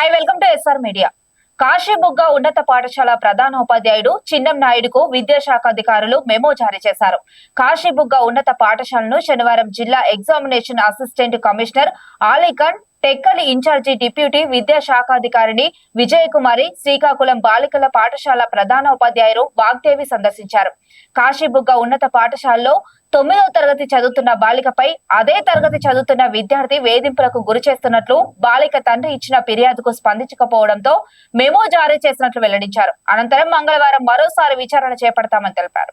Hi welcome to SR media Kasibugga ఉన్నత పాఠశాల ప్రధానోపాధ్యాయుడు చిన్నం నాయుడుకు విద్యాశాఖ అధికారులు మెమో జారీ చేశారు. కాశీబుగ్గ ఉన్నత పాఠశాలను శనివారం జిల్లా examination assistant commissioner Alikhan Tekkali in-charge deputy విద్యాశాఖాధికారిని Vijayakumari Srikakulam బాలికల పాఠశాల ప్రధాన ఉపాధ్యాయులు వాగ్దేవి సందర్శించారు. కాశీబుగ్గ ఉన్నత పాఠశాలలో తొమ్మిదవ తరగతి చదువుతున్న బాలికపై అదే తరగతి చదువుతున్న విద్యార్థి వేధింపులకు గురి చేస్తున్నట్లు బాలిక తండ్రి ఇచ్చిన ఫిర్యాదుకు స్పందించకపోవడంతో మెమో జారీ చేసినట్లు వెల్లడించారు. అనంతరం మంగళవారం మరోసారి విచారణ చేపడతామని తెలిపారు.